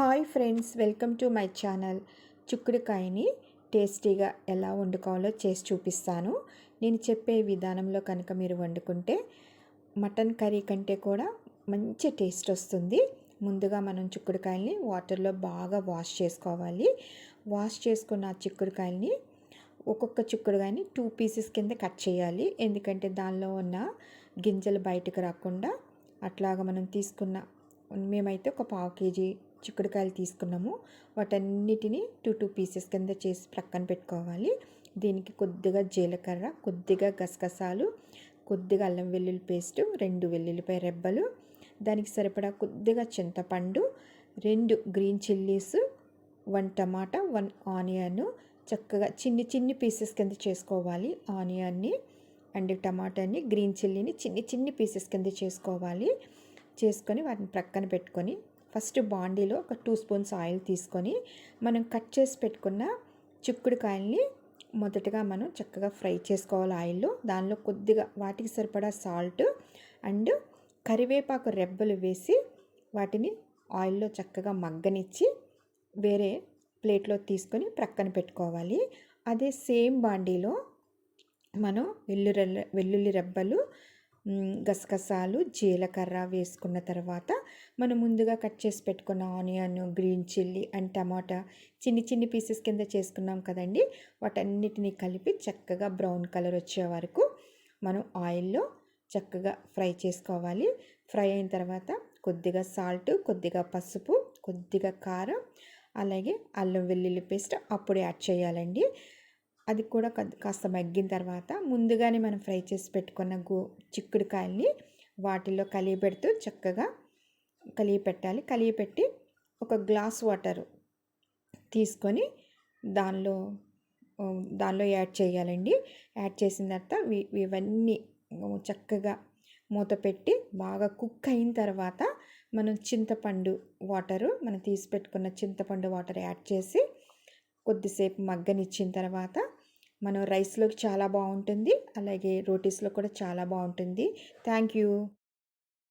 Hi friends welcome to my channel. చిక్కుడుకాయని టేస్టీగా ఎలా వండుకోవాలో చేసి చూపిస్తాను. నేను చెప్పే విధానంలో కనుక మీరు వండుకుంటే మటన్ కర్రీ కంటే కూడా మంచి టేస్ట్ వస్తుంది. ముందుగా మనం చిక్కుడుకాయల్ని వాటర్లో బాగా వాష్ చేసుకోవాలి. వాష్ చేసుకున్న చిక్కుడుకాయల్ని ఒక్కొక్క చిక్కుడుకాయని టూ పీసెస్ కింద కట్ చేయాలి. ఎందుకంటే దానిలో ఉన్న గింజలు బయటకు రాకుండా అట్లాగా మనం తీసుకున్న మేమైతే ఒక పావు కేజీ చిక్కుడుకాయలు తీసుకున్నాము. వాటన్నిటిని టూ టూ పీసెస్ కింద చేసి ప్రక్కన పెట్టుకోవాలి. దీనికి కొద్దిగా జీలకర్ర కొద్దిగా గసగసాలు కొద్దిగా అల్లం వెల్లుల్లి పేస్ట్ రెండు వెల్లుల్లిపాయ రెబ్బలు దానికి సరిపడా కొద్దిగా చింతపండు రెండు green chillies one tomato one onion చక్కగా చిన్ని చిన్ని పీసెస్ కింద చేసుకోవాలి. ఆనియన్ని అండ్ టమాటాని గ్రీన్ చిల్లీని చిన్ని చిన్ని పీసెస్ కింద చేసుకోవాలి. చేసుకొని వాటిని ప్రక్కన పెట్టుకొని ఫస్ట్ బాండీలో ఒక టూ స్పూన్స్ ఆయిల్ తీసుకొని మనం కట్ చేసి పెట్టుకున్న చిక్కుడుకాయల్ని మొదటగా మనం చక్కగా ఫ్రై చేసుకోవాలి ఆయిల్లో. దానిలో కొద్దిగా వాటికి సరిపడా సాల్ట్ అండ్ కరివేపాకు రెబ్బలు వేసి వాటిని ఆయిల్లో చక్కగా మగ్గనిచ్చి వేరే ప్లేట్లో తీసుకొని ప్రక్కన పెట్టుకోవాలి. అదే సేమ్ బాండీలో మనం వెల్లుల్లి వెల్లుల్లి రెబ్బలు గసగసాలు జీలకర్ర వేసుకున్న తర్వాత మనం ముందుగా కట్ చేసి పెట్టుకున్న onion green chilli and tomato చిన్ని చిన్ని పీసెస్ కింద చేసుకున్నాం కదండి. వాటన్నిటిని కలిపి చక్కగా బ్రౌన్ కలర్ వచ్చే వరకు మనం ఆయిల్లో చక్కగా ఫ్రై చేసుకోవాలి. ఫ్రై అయిన తర్వాత కొద్దిగా సాల్ట్ కొద్దిగా పసుపు కొద్దిగా కారం అలాగే అల్లం వెల్లుల్లి పేస్ట్ అప్పుడు యాడ్ చేయాలండి. అది కూడా కాస్త మగ్గిన తర్వాత ముందుగానే మనం ఫ్రై చేసి పెట్టుకున్న గో చిక్కుడుకాయల్ని వాటిల్లో కలిగి పెడుతూ చక్కగా కలిగి పెట్టాలి. కలిగి పెట్టి ఒక గ్లాస్ వాటర్ తీసుకొని దానిలో దానిలో యాడ్ చేయాలండి. యాడ్ చేసిన తర్వాత ఇవన్నీ చక్కగా మూత పెట్టి బాగా కుక్ అయిన తర్వాత మనం చింతపండు వాటరు మనం తీసి పెట్టుకున్న చింతపండు వాటర్ యాడ్ చేసి కొద్దిసేపు మగ్గనిచ్చిన తర్వాత మనం రైస్లోకి చాలా బాగుంటుంది. అలాగే రోటీస్లో కూడా చాలా బాగుంటుంది. Thank you.